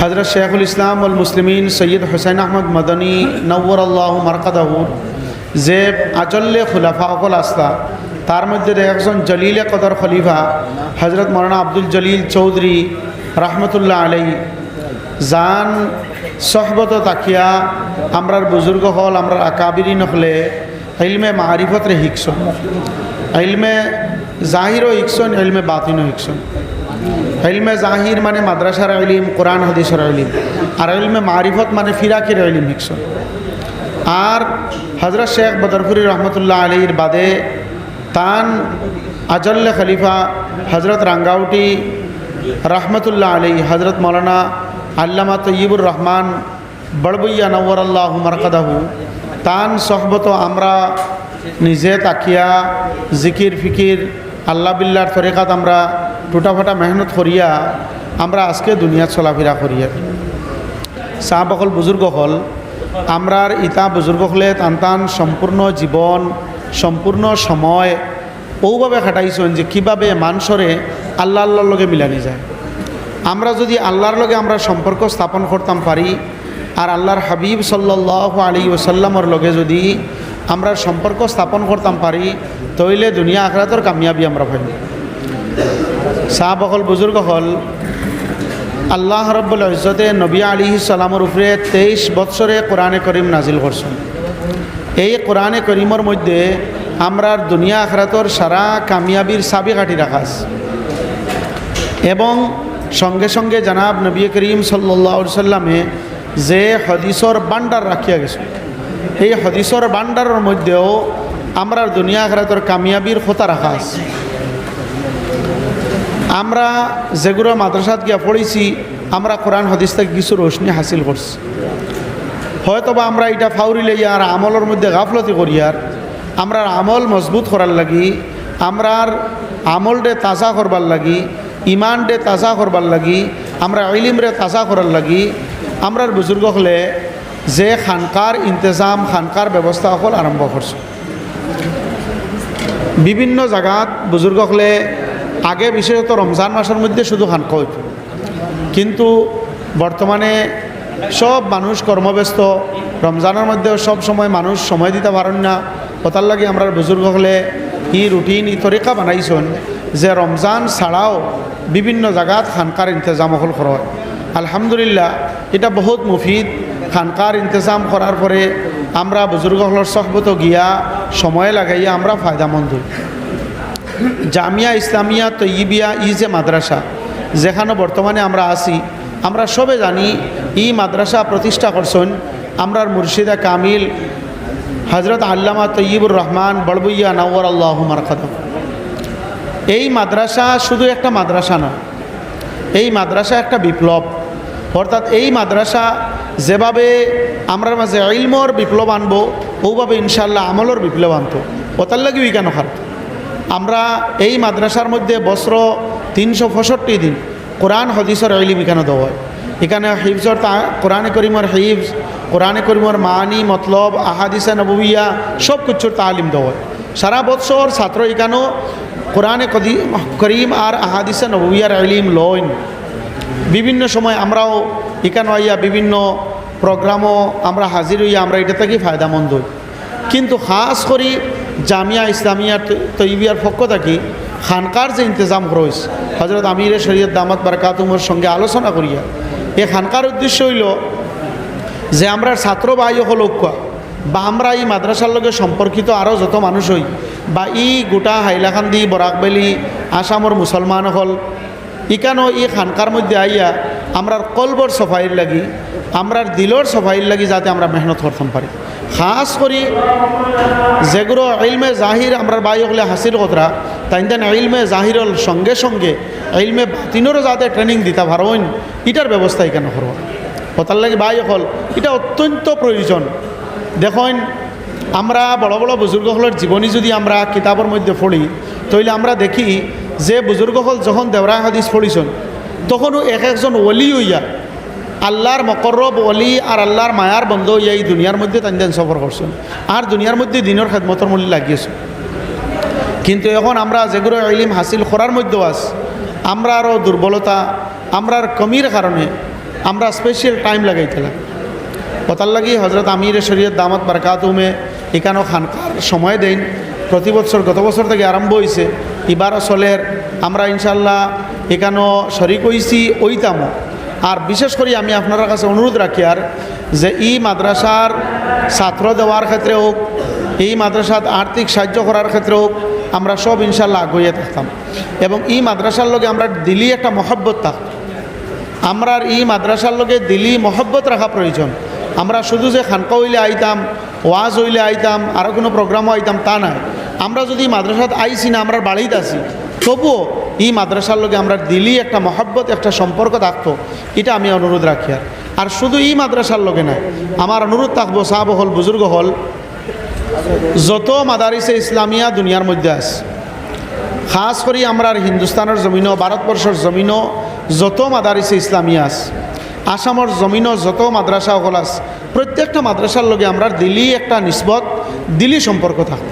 হজরত শেখুল ইসলাম উল মুসলিমিন সৈয়দ হুসাইন আহমদ মদনী নব্বর আল্লাহ মারকাদাহুর যে আজল্লে খুলাফা অকল আস্তা তার মধ্যে একজন জলিলে কদর খলিফা হজরত মৌলানা আব্দুল জলিল চৌধুরী রহমতুল্লাহ আলাই জান সহবত তাকিয়া, আমরার বুজুর্গ হল, আমরার আকাবিরি নহলে ইলমে মারিফতরে হিকসন। ইলমে জাহিরও হিকসন, ইলমে বাতিনও হিকসন। ইলমে জাহির মানে মাদ্রাসার ইলিম, কোরআন, হাদিসের ইলিম। আর ইলমে মারিফত মানে ফিরাকের ইলিম হিকসন আর হজরত শেখ বদরপুরি রহমতুল্লাহ আলীর বাদে তান আজল্লে খলিফা হজরত রাঙ্গাউটি রহমতুল্লাহ আলী হজরত মৌলানা আল্লামা তৈবুর রহমান বড়বইয়া নওয়ার আল্লাহ মারকাদাহু, তান সহবত আমরা নিজে তাকিয়া, জিকির ফিকির, আল্লাহ বিল্লার তরিকাত আমরা টুটাফাটা মেহনত করিয়া আমরা আজকে দুনিয়া চলাফেরা করিয়া। চাহ বকল বুজুর্গ হল আমরার ইতা বুজুর্গ হলে টান টান সম্পূর্ণ জীবন সম্পূর্ণ সময় ওভাবে খাটাইছেন যে কীভাবে মানুষরে আল্লাহ আল্লাহর লগে মিলানি যায়। আমরা যদি আল্লাহর লগে আমরা সম্পর্ক স্থাপন করতাম পারি, আর আল্লাহর হাবিব সাল্লাহ আলী ওসাল্লামর লগে যদি আমরা সম্পর্ক স্থাপন করতাম পারি তইলে দুনিয়া আখরাতর কামিয়াবি আমরা পাই শাহ বকল বুজুর্গ হল আল্লাহ রব্বুল ইজতে নবী আলী সালামর উপরে তেইশ বৎসরে কোরআনে করিম নাজিল করছেন এই কোরআনে করিমর মধ্যে আমরার দুনিয়া আখরাতর সারা কামিয়াবির সাবি কাটি রাখাস এবং সঙ্গে সঙ্গে জানাব নবী করিম সাল্লা সাল্লামে যে হদিসর বান্ডার রাখিয়া গেছে। এই হদিসর বান্ডারের মধ্যেও আমরার দুনিয়া আখরাতর কামিয়াবির খোতা রাখা আছে। আমরা যেগুলো মাদ্রাসাত গিয়া পড়েছি, আমরা কোরআন হদিস থেকে কিছু রোশনি হাসিল করছি। হয়তো বা আমরা এটা ফাউরি লইয়া আর আমলের মধ্যে গাফলতি করিয়ার আমরা আমল মজবুত করার লাগি, আমরার আমল ডে তাজা করবার লাগি ইমান ডে তাজা করবার লাগি, আমরা ইলিম রে তাজা করার লাগি, আমরার বুজুর্গ হলে যে খানকার ইন্তজাম, খানকার ব্যবস্থা সকল আরম্ভ করছে। বিভিন্ন জায়গাত বুজুর্গ হলে আগে বিশেষত রমজান মাসের মধ্যে শুধু খানকা হইত কিন্তু বর্তমানে সব মানুষ কর্মব্যস্ত, রমজানের মধ্যেও সব সময় মানুষ সময় দিতে পারেন না। কথার লাগে আমরা বুজুর্গ হলে ই রুটিন, ই তরিকা বানাইছেন যে রমজান ছাড়াও বিভিন্ন জায়গাত খানকার ইন্তজাম হল হয়। আলহামদুলিল্লাহ, এটা বহুত মুফিদ খানকার ইন্তজাম করার পরে আমরা বুজুর্গ হলর সহবত গিয়া সময় লাগাইয়া আমরা ফায়দামন্দ। হই জামিয়া ইসলামিয়া তৈবিয়া ই যে মাদ্রাসা, যেখানে বর্তমানে আমরা আছি। আমরা সবে জানি ই মাদ্রাসা প্রতিষ্ঠা করছেন আমরার মুর্শিদা কামিল হজরত আল্লামা তৈবুর রহমান বড়বইয়া নওয়ার আল্লাহ মারখাদম এই মাদ্রাসা শুধু একটা মাদ্রাসা না, এই মাদ্রাসা একটা বিপ্লব। অর্থাৎ এই মাদ্রাসা যেভাবে আমরার মাঝে ইলমর বিপ্লব আনব, ওভাবে ইনশাল্লাহ আমলর বিপ্লব আনতো। ওতার লাগি কেন খারাপ? আমরা এই মাদ্রাসার মধ্যে বস্ত্র তিনশো পঁয়ষট্টি দিন, কোরআন, হদিসর ইলিম এখানে দেওয়া হয়। এখানে হিফজর তা, কোরআনে করিমর হিফজ, কোরআনে করিমর মানি, মতলব, আহাদিসা নবুইয়া সব কিছুর তালিম দেওয়া হয়। সারা বৎসর ছাত্র এখানেও কোরআনে করিম আর আহাদিসা নবুইয়ার ইলিম লইন। বিভিন্ন সময় আমরাও এখানে আইয়া বিভিন্ন প্রোগ্রামও আমরা হাজির হইয়া আমরা এটা থেকে ফায়দামন্দ হই। কিন্তু খাস করি জামিয়া ইসলামিয়া তৈবিয়ার পক্ষ থাকি খানকার যে ইন্তজাম রয়েছে হজরত আমির শরীয়ত দামাত বারকাতুমর সঙ্গে আলোচনা করিয়া এই খানকার উদ্দেশ্য হইল যে আমরা ছাত্র বা ইয় হল বা আমরা এই মাদ্রাসার লগে সম্পর্কিত আরও যত মানুষ হই, বা ই গোটা হাইলাকান্দি, বরাকবেলি, আসামর মুসলমান হল, ইকানো ই খানকার মধ্যে আইয়া আমরার কলবর সফাইর লাগি, আমরার দিলর সফাইর লাগি যাতে আমরা মেহনত করতাম পারি। খাস করি যেগুলো ইলমে জাহির আমরা বাই হলে হাসিল কতরা তাই দেন ইলমে জাহিরল সঙ্গে সঙ্গে ইলমে বাতিনেরও যাতে ট্রেনিং দিতে পারেন এটার ব্যবস্থা এখানে করব। কথার লাগে বাই হল, এটা অত্যন্ত প্রয়োজন। দেখুন আমরা বড় বড় বুজুর্গসকলের জীবনী যদি আমরা কিতাবের মধ্যে পড়ি তাহলে আমরা দেখি যে বুজুর্গসকল যখন দেওরা হাদিস পড়িছেন, তখনও এক একজন ওলি হইয়া আল্লাহর মকরব অলি আর আল্লাহর মায়ার বন্ধ হইয়া এই দুনিয়ার মধ্যে তান সফর করছেন। আর দুনিয়ার মধ্যে দিনের খেদমতর মূল্য লাগিয়েছে কিন্তু এখন আমরা যেগুলো ইলিম হাসিল করার মধ্যেও আস আমরা আরও দুর্বলতা আমরার কমির কারণে আমরা স্পেশাল টাইম লাগাইছিলাম কথার লাগি হজরত আমির শরীয়ত দামত বারকাতুমে এখানেও খানকার সময় দেন। প্রতি বছর গত বছর থেকে আরম্ভ হয়েছে এবার চলের। আমরা ইনশাল্লাহ এখানেও শরিক হইছি, ওইতামও। আর বিশেষ করে আমি আপনার কাছে অনুরোধ রাখি আর যে ই মাদ্রাসার ছাত্র দেওয়ার ক্ষেত্রে হোক এই মাদ্রাসাত আর্থিক সাহায্য করার ক্ষেত্রে হোক, আমরা সব ইনশাল্লাহ আগুয়ে থাকতাম। এবং এই মাদ্রাসার লগে আমরা দিলি একটা মহব্বত থাকতাম আমরার এই মাদ্রাসার লগে দিলি মহব্বত রাখা প্রয়োজন। আমরা শুধু যে খানকা হইলে আইতাম, ওয়াজ হইলে আইতাম আরও কোনো প্রোগ্রামও আইতাম তা নয় আমরা যদি মাদ্রাসাত আইছি না, আমরা বাড়িতে আছি, তবুও এই মাদ্রাসার লগে আমরা দিলি একটা মহব্বত, একটা সম্পর্ক থাকতো। এটা আমি অনুরোধ রাখি আর। আর শুধু এই মাদ্রাসার লগে নাই, আমার অনুরোধ থাকব সাহাব হল বুজুর্গ হল, যত মাদারিসে ইসলামিয়া দুনিয়ার মধ্যে আছে, খাস করে আমরা হিন্দুস্তানের জমিনও, ভারতবর্ষের জমিনও, যত মাদারিসে ইসলামিয়া আছে, আসামর জমিনও, যত মাদ্রাসা হল আছে, প্রত্যেকটা মাদ্রাসার লগে আমরা দিলি একটা নিসবত, দিলি সম্পর্ক থাকে